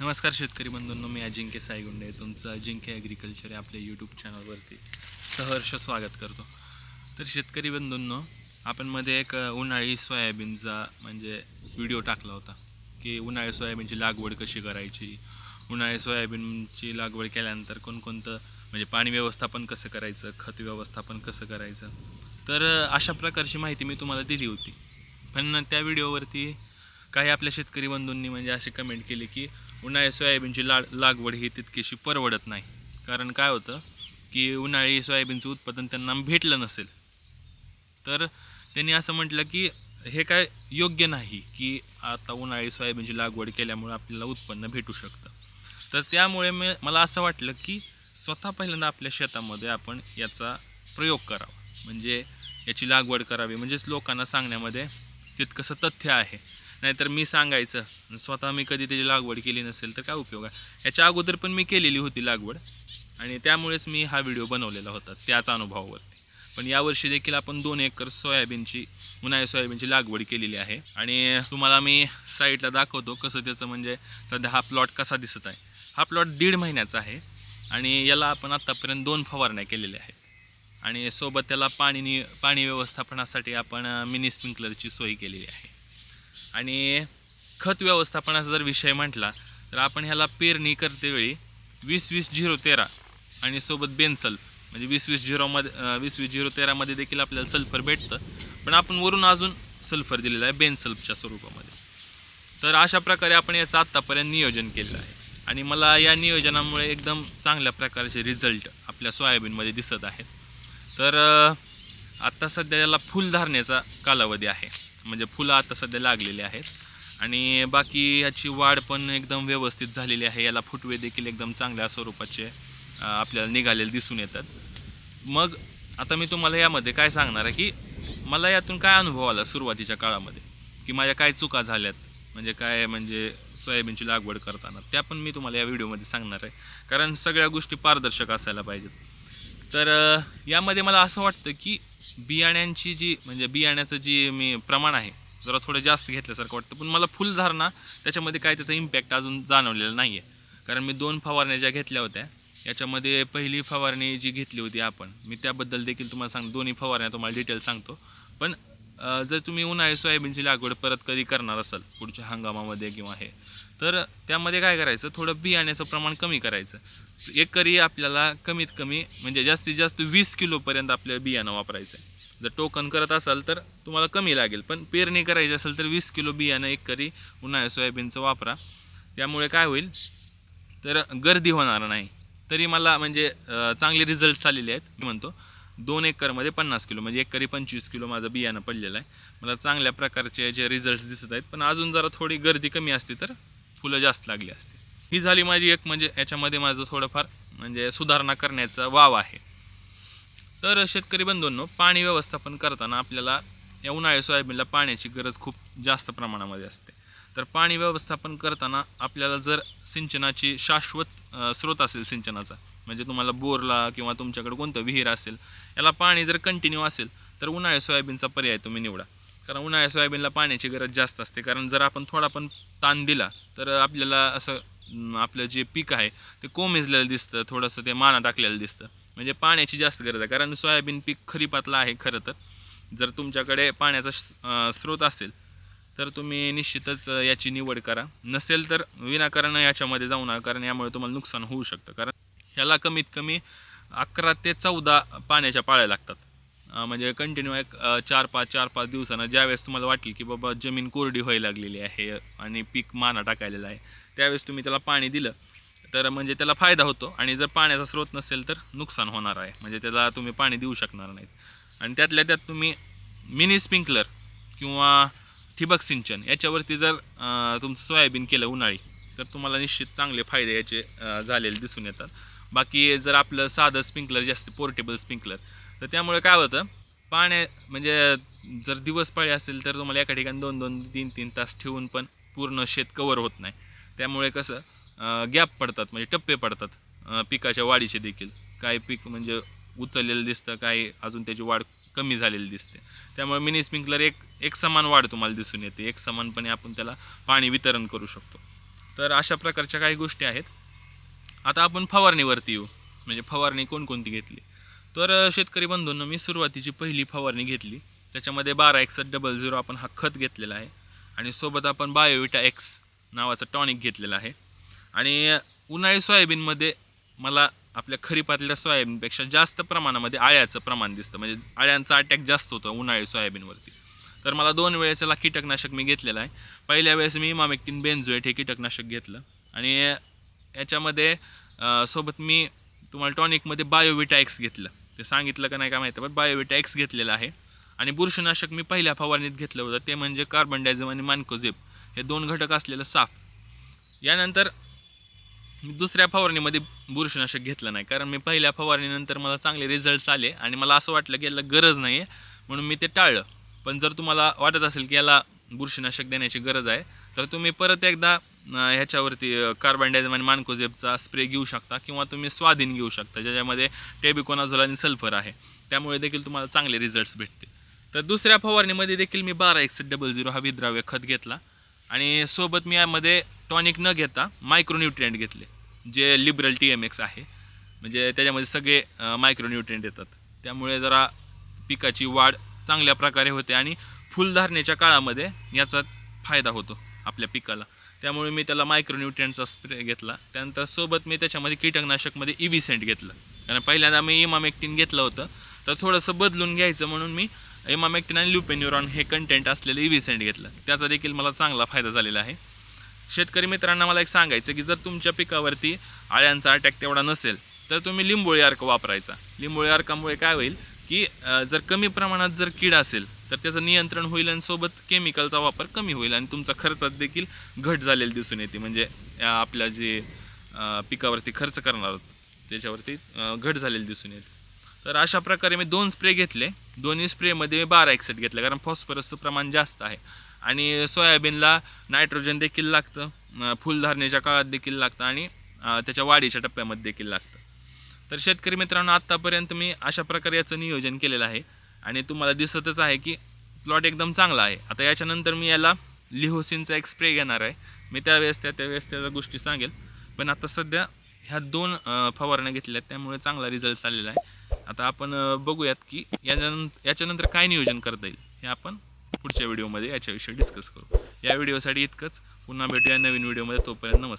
नमस्कार शेतकरी बंधूंनो मी अजिंक्य सायगुंडे तुमचं अजिंक्य ॲग्रिकल्चर या आपल्या यूट्यूब चॅनलवरती सहर्ष स्वागत करतो. तर शेतकरी बंधूंनो आपण मध्ये एक उन्हाळी सोयाबीनचा म्हणजे व्हिडिओ टाकला होता की उन्हाळी सोयाबीनची लागवड कशी करायची? उन्हाळी सोयाबीनची लागवड केल्यानंतर कोणकोणतं म्हणजे पाणी व्यवस्थापन कसं करायचं खत व्यवस्थापन कसं करायचं? तर अशा प्रकारची माहिती मी तुम्हाला दिली होती. पण त्या व्हिडिओवरती काही आपल्या शेतकरी बंधूंनी म्हणजे असे कमेंट केले की उन्हाळी सोयाबीनची ला लागवड ही तितकीशी परवडत नाही. कारण काय होतं की उन्हाळी सोयाबीनचं उत्पादन त्यांना भेटलं नसेल. तर त्यांनी असं म्हटलं की हे काय योग्य नाही की आता उन्हाळी सोयाबीनची लागवड केल्यामुळे आपल्याला उत्पन्न भेटू शकतं. तर त्यामुळे मी मला असं वाटलं की स्वतः पहिल्यांदा आपल्या शेतामध्ये आपण याचा प्रयोग करावा. म्हणजे याची लागवड करावी. म्हणजेच लोकांना सांगण्यामध्ये तितकंसं तथ्य आहे. नाहीतर मी सांगायचं स्वतः मी कधी त्याची लागवड केली नसेल तर काय उपयोग आहे? याच्या अगोदर पण मी केलेली होती लागवड आणि त्यामुळेच मी हा व्हिडिओ बनवलेला होता त्याच अनुभवावरती. पण यावर्षी देखील आपण दोन एकर सोयाबीनची उन्हाळी सोयाबीनची लागवड केलेली आहे. आणि तुम्हाला मी साईडला दाखवतो कसं त्याचं म्हणजे सध्या हा प्लॉट कसा दिसत आहे. हा प्लॉट दीड महिन्याचा आहे आणि याला आपण आत्तापर्यंत दोन फवारण्या केलेल्या आहेत. आणि सोबत त्याला पाणी पाणी व्यवस्थापनासाठी आपण मिनी स्प्रिंकलरची सोय केलेली आहे. आणि खत व्यवस्थापनाचा जर विषय म्हटला तर आपण ह्याला पेरणी करतेवेळी वीस वीस झिरो तेरा आणि सोबत बेनसल. म्हणजे वीस वीस झिरोमध्ये वीस वीस झिरो तेरामध्ये देखील आपल्याला सल्फर भेटतं. पण आपण वरून अजून सल्फर दिलेला आहे बेनसल्फच्या स्वरूपामध्ये. तर अशा प्रकारे आपण याचं आत्तापर्यंत नियोजन केलेलं आहे. आणि मला या नियोजनामुळे एकदम चांगल्या प्रकारचे रिझल्ट आपल्या सोयाबीनमध्ये दिसत आहेत. तर आत्ता सध्या याला फुल कालावधी आहे. म्हणजे फुलं आता सध्या लागलेली आहेत. आणि बाकी याची वाढ पण एकदम व्यवस्थित झालेली आहे. याला फुटवे देखील एकदम चांगल्या स्वरूपाचे आपल्याला निघालेले दिसून येतात. मग आता मी तुम्हाला यामध्ये काय सांगणार आहे की मला यातून काय अनुभव आला सुरुवातीच्या काळामध्ये? की माझ्या काय चुका झाल्यात? म्हणजे काय म्हणजे सोयाबीनची लागवड करताना? त्या पण मी तुम्हाला या व्हिडिओमध्ये सांगणार आहे. कारण सगळ्या गोष्टी पारदर्शक असायला पाहिजेत. तर यामध्ये मला असं वाटतं की बियाण्यांची जी म्हणजे बियाण्याचं जी मी प्रमाण आहे जरा थोडं जास्त घेतल्यासारखं वाटतं. पण मला फुलधारणा त्याच्यामध्ये काय त्याचा इम्पॅक्ट अजून जाणवलेला नाही आहे कारण मी दोन फवारण्या ज्या घेतल्या होत्या याच्यामध्ये पहिली फवारणी जी घेतली होती आपण मी त्याबद्दल देखील तुम्हाला सांग दोन्ही फवारण्या तुम्हाला डिटेल सांगतो. पण जर तुम्ही उन्हाळी सोयाबीनची लागवड परत कधी करणार असाल पुढच्या हंगामामध्ये किंवा हे तर त्यामध्ये काय करायचं? थोडं बियाण्याचं प्रमाण कमी करायचं. एकरी आपल्याला कमीत कमी म्हणजे जास्तीत जास्त वीस किलोपर्यंत आपलं बियाणं वापरायचं आहे जर टोकन करत असाल तर तुम्हाला कमी लागेल पण पेरणी करायची असेल तर वीस किलो बियाणं एकरी उन्हाळ्या सोयाबीनचं वापरा. त्यामुळे काय होईल? तर गर्दी होणार नाही. तरी मला म्हणजे चांगले रिझल्ट्स आलेले आहेत मी म्हणतो. दोन एकरमध्ये पन्नास किलो म्हणजे एकरी पंचवीस किलो माझं बियाणं पडलेलं आहे. मला चांगल्या प्रकारचे जे रिझल्ट्स दिसत आहेत पण अजून जरा थोडी गर्दी कमी असती तर फुलं जास्त लागली असती. ही झाली माझी एक म्हणजे याच्यामध्ये माझं थोडंफार म्हणजे सुधारणा करण्याचा वाव आहे. तर शेतकरी बंधूंनो पाणी व्यवस्थापन करताना आपल्याला या उन्हाळी सोयाबीनला पाण्याची गरज खूप जास्त प्रमाणामध्ये असते. तर पाणी व्यवस्थापन करताना आपल्याला जर सिंचनाची शाश्वत स्रोत असेल सिंचनाचा म्हणजे तुम्हाला बोरला किंवा तुमच्याकडे कोणतं विहीर असेल याला पाणी जर कंटिन्यू असेल तर उन्हाळ्या सोयाबीनचा पर्याय तुम्ही निवडा. कारण उन्हाळ्या सोयाबीनला पाण्याची गरज जास्त असते. कारण जर आपण थोडा पण ताण दिला तर आपल्याला असं आपलं जे पीक आहे ते कोमेजलेलं दिसतं थोडंसं ते माना टाकलेलं दिसतं. म्हणजे पाण्याची जास्त गरज आहे. कारण सोयाबीन पीक खरीपातलं आहे खरं तर. जर तुमच्याकडे पाण्याचा स्रोत असेल तर तुम्ही निश्चितच याची निवड करा. नसेल तर विनाकारण याच्यामध्ये जाऊ नका. कारण यामुळे तुम्हाला नुकसान होऊ शकतं. कारण ह्याला कमीत कमी अकरा ते चौदा पाण्याच्या पाळ्या लागतात. म्हणजे कंटिन्यू एक चार पाच चार पाच दिवसानं ज्यावेळेस तुम्हाला वाटेल की बाबा जमीन कोरडी व्हायला लागलेली आहे आणि पीक माना टाकायलेलं आहे त्यावेळेस तुम्ही त्याला पाणी दिलं तर म्हणजे त्याला फायदा होतो आणि जर पाण्याचा स्रोत नसेल तर नुकसान होणार आहे. म्हणजे त्याला तुम्ही पाणी देऊ शकणार नाहीत. आणि त्यातल्या त्यात तुम्ही मिनी स्प्रिंकलर किंवा ठिबक सिंचन याच्यावरती जर तुमचं सोयाबीन केलं उन्हाळी तर तुम्हाला निश्चित चांगले फायदे याचे झालेले दिसून येतात. बाकी जर आपलं साधं स्प्रिंकलर जे असते पोर्टेबल स्प्रिंकलर तर त्यामुळे काय होतं पाण्या म्हणजे जर दिवस पाळी असेल तर तुम्हाला एका ठिकाणी दोन दोन तीन तीन तास ठेवून पण पूर्ण शेत कवर होत नाही. त्यामुळे कसं गॅप पडतात म्हणजे टप्पे पडतात पिकाच्या वाढीचे देखील. काही पीक म्हणजे उचललेलं दिसतं काही अजून त्याची वाढ कमी झालेली दिसते. त्यामुळे मिनी स्प्रिंकलर एक एक समान वाढ तुम्हाला दिसून येते. एक समानपणे आपण त्याला पाणी वितरण करू शकतो. तर अशा प्रकारच्या काही गोष्टी आहेत. आता आपण फवारणीवरती येऊ. म्हणजे फवारणी कोणकोणती घेतली? तर शेतकरी बंधूंना मी सुरुवातीची पहिली फवारणी घेतली. त्याच्यामध्ये बारा एकसष्ट डबल झिरो आपण हा खत घेतलेला आहे. आणि सोबत आपण बायोविटा एक्स नावाचं टॉनिक घेतलेलं आहे. आणि उन्हाळी सोयाबीनमध्ये मला आपल्या खरीपातल्या सोयाबीनपेक्षा जास्त प्रमाणामध्ये आळ्याचं प्रमाण दिसतं. म्हणजे आळ्यांचा अटॅक जास्त होतं उन्हाळी सोयाबीनवरती. तर मला दोन वेळेसला कीटकनाशक मी घेतलेलं आहे. पहिल्या वेळेस मी इमामेक्टिन बेन्झोएट हे कीटकनाशक घेतलं. आणि याच्यामध्ये सोबत मी तुम्हाला टॉनिकमध्ये बायोविटा एक्स घेतलं. ते सांगितलं का नाही का माहिती पण बायोविटा एक्स घेतलेलं आहे. आणि बुरशीनाशक मी पहिल्या फवारणीत घेतलं होतं ते म्हणजे कार्बन डायझम आणि मानकोझेप. हे दोन घटक असलेलं साफ. यानंतर मी दुसऱ्या फवारणीमध्ये बुरशीनाशक घेतलं नाही कारण मी पहिल्या फवारणीनंतर मला चांगले रिझल्ट्स आले आणि मला असं वाटलं की याला गरज नाही आहे म्हणून मी ते टाळलं. पण जर तुम्हाला वाटत असेल की याला बुरशीनाशक देण्याची गरज आहे तर तुम्ही परत एकदा ह्याच्यावरती कार्बनडायझम आणि मानकोझेपचा स्प्रे घेऊ शकता किंवा तुम्ही स्वाधीन घेऊ शकता ज्याच्यामध्ये टेबिकोनाझोल आणि सल्फर आहे. त्यामुळे देखील तुम्हाला चांगले रिझल्ट्स भेटतील. तर दुसऱ्या फवारणीमध्ये देखील मी बारा एक्स डबल झिरो हा विद्राव्य खत घेतला. आणि सोबत मी यामध्ये टॉनिक न घेता मायक्रोन्युट्रियंट घेतले जे लिबरल टी एम एक्स आहे. म्हणजे त्याच्यामध्ये सगळे मायक्रोन्युट्रियंट येतात. त्यामुळे जरा पिकाची वाढ चांगल्या प्रकारे होते आणि फुलधारणेच्या काळामध्ये याचा फायदा होतो आपल्या पिकाला. त्यामुळे मी त्याला मायक्रोन्युट्रियंटचा स्प्रे घेतला. त्यानंतर सोबत मी त्याच्यामध्ये कीटकनाशकमध्ये इव्हिसेंट घेतलं. कारण पहिल्यांदा मी इमामेक्टिन घेतलं होतं. तर थोडंसं बदलून घ्यायचं म्हणून मी इमामेक्टिन आणि ल्युपेन्युरॉन हे कंटेंट असलेलं इव्हिसेंट घेतलं. त्याचा देखील मला चांगला फायदा झालेला आहे. शेतकरी मित्रांना मला एक सांगायचं की जर तुमच्या पिकावरती आळ्यांचा अटॅक तेवढा नसेल तर तुम्ही लिंबोळी अर्क वापरायचा. लिंबोळी अर्कामुळे काय होईल की जर कमी प्रमाणात जर कीड असेल तर त्याचं नियंत्रण होईल आणि सोबत केमिकलचा वापर कमी होईल आणि तुमचा खर्चात देखील घट झालेली दिसून येते. म्हणजे आपल्या जे पिकावरती खर्च करणार आहोत त्याच्यावरती घट झालेली दिसून येते. तर अशा प्रकारे मी दोन स्प्रे घेतले. दोन्ही स्प्रेमध्ये बारा एक्सेट घेतले कारण फॉस्फरसचं प्रमाण जास्त आहे. आणि सोयाबीनला नायट्रोजन देखील लागतं फुलधारणेच्या काळात देखील लागतं आणि त्याच्या वाढीच्या टप्प्यामध्ये देखील लागतं. तर शेतकरी मित्रांनो आत्तापर्यंत मी अशा प्रकारे याचं नियोजन केलेलं आहे. आणि तुम्हाला दिसतच आहे की प्लॉट एकदम चांगला आहे. आता याच्यानंतर मी याला लिहोसिनचा एक स्प्रे घेणार आहे. मी त्यावेळेस त्या त्यावेळेस त्या गोष्टी सांगेल. पण आता सध्या ह्या दोन फवारण्या घेतल्या आहेत त्यामुळे चांगला रिझल्ट आलेला आहे. आता आपण बघूयात की याच्यानंतर याच्यानंतर काय नियोजन करता येईल हे आपण पुढच्या व्हिडिओमध्ये याच्याविषयी डिस्कस करू. या व्हिडिओसाठी इतकंच. पुन्हा भेटूया नवीन व्हिडिओमध्ये तोपर्यंत नमस्कार.